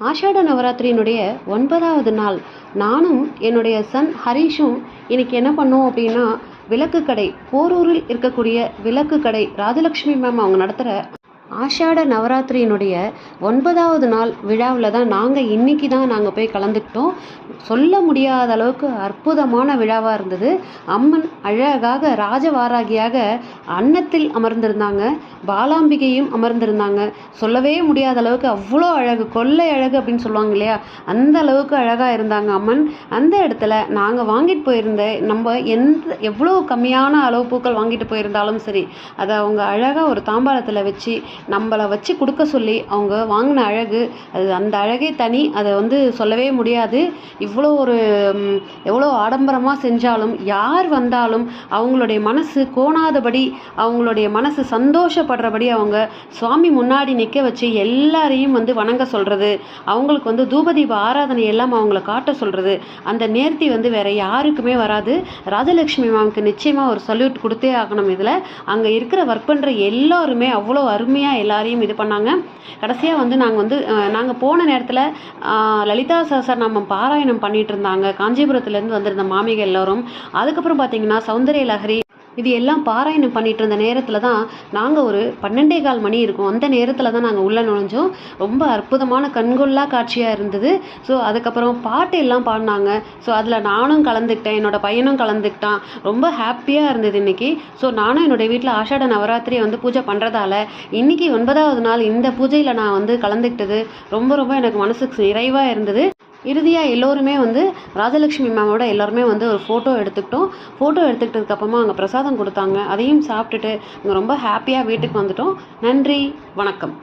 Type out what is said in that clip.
ஆஷாட நவராத்திரியினுடைய ஒன்பதாவது நாள். நானும் என்னுடைய சன் ஹரிஷும் இன்னைக்கு என்ன பண்ணோம் அப்படின்னா விளக்கு கடை போரூரில் இருக்கக்கூடிய விளக்கு கடை ராஜலக்ஷ்மி மேம் அவங்க நடத்துகிற ஆஷாட நவராத்திரியினுடைய ஒன்பதாவது நாள் விழாவில் தான் நாங்கள் இன்னைக்கு தான் நாங்கள் போய் கலந்துக்கிட்டோம். சொல்ல முடியாத அளவுக்கு அற்புதமான விழாவாக இருந்தது. அம்மன் அழகாக ராஜவாராகியாக அன்னத்தில் அமர்ந்திருந்தாங்க. பாலாம்பிகையும் அமர்ந்திருந்தாங்க. சொல்லவே முடியாத அளவுக்கு அவ்வளோ அழகு கொள்ளை அழகு அப்படின்னு சொல்லுவாங்க இல்லையா? அந்த அளவுக்கு அழகாக இருந்தாங்க அம்மன். அந்த இடத்துல நாங்கள் வாங்கிட்டு போயிருந்த நம்ம எந்த எவ்வளோ கம்மியான அளவு பூக்கள் வாங்கிட்டு போயிருந்தாலும் சரி அதை அவங்க அழகாக ஒரு தாம்பாளத்தில் வச்சு நம்மளை வச்சு கொடுக்க சொல்லி அவங்க வாங்கின அழகு அது அந்த அழகே தனி அதை வந்து சொல்லவே முடியாது. இவ்வளோ ஒரு எவ்வளோ ஆடம்பரமாக செஞ்சாலும் யார் வந்தாலும் அவங்களுடைய மனசு கோணாதபடி அவங்களுடைய மனசு சந்தோஷப்படுறபடி அவங்க சுவாமி முன்னாடி நிற்க வச்சு எல்லாரையும் வந்து வணங்க சொல்கிறது அவங்களுக்கு வந்து தூபதீப ஆராதனை எல்லாம் அவங்கள காட்ட சொல்கிறது அந்த நேர்த்தி வந்து வேற யாருக்குமே வராது. ராஜலக்ஷ்மி மேம்க்கு நிச்சயமாக ஒரு சல்யூட் கொடுத்தே ஆகணும். இதில் அங்கே இருக்கிற ஒர்க் பண்ணுற எல்லாருமே அவ்வளோ அருமையாக எல்லாரையும் இது பண்ணாங்க. கடைசியாக வந்து நாங்கள் வந்து நாங்கள் போன நேரத்தில் லலிதா சார் நம்ம பாராயணம் பண்ணிட்டு இருந்தாங்க. காஞ்சிபுரத்துலேருந்து வந்திருந்த மாமிகள் எல்லாரும். அதுக்கப்புறம் பார்த்தீங்கன்னா சௌந்தரிய லஹரி இது எல்லாம் பாராயணம் பண்ணிட்டு இருந்த நேரத்தில் தான் நாங்கள் ஒரு பன்னெண்டே கால் மணி இருக்கும். அந்த நேரத்தில் தான் நாங்கள் உள்ளே நுழைஞ்சோம். ரொம்ப அற்புதமான கண்கொள்ளா காட்சியாக இருந்தது. ஸோ அதுக்கப்புறம் பாட்டு எல்லாம் பாடினாங்க. ஸோ அதில் நானும் கலந்துக்கிட்டேன். என்னோடய பையனும் கலந்துக்கிட்டான். ரொம்ப ஹாப்பியாக இருந்தது இன்றைக்கி ஸோ நானும் என்னுடைய வீட்டில் ஆஷாட நவராத்திரியை வந்து பூஜை பண்ணுறதால இன்னைக்கு ஒன்பதாவது நாள் இந்த பூஜையில் நான் வந்து கலந்துக்கிட்டது. ரொம்ப ரொம்ப எனக்கு மனசுக்கு நிறைவாக இருந்தது. இறுதியாக எல்லோருமே வந்து ராஜலக்ஷ்மி மேமோட எல்லாருமே வந்து ஒரு ஃபோட்டோ எடுத்துக்கிட்டோம். ஃபோட்டோ எடுத்துக்கிட்டதுக்கப்புறமா அங்கே பிரசாதம் கொடுத்தாங்க. அதையும் சாப்பிட்டுட்டு அங்கே ரொம்ப ஹாப்பியாக வீட்டுக்கு வந்துட்டோம். நன்றி வணக்கம்.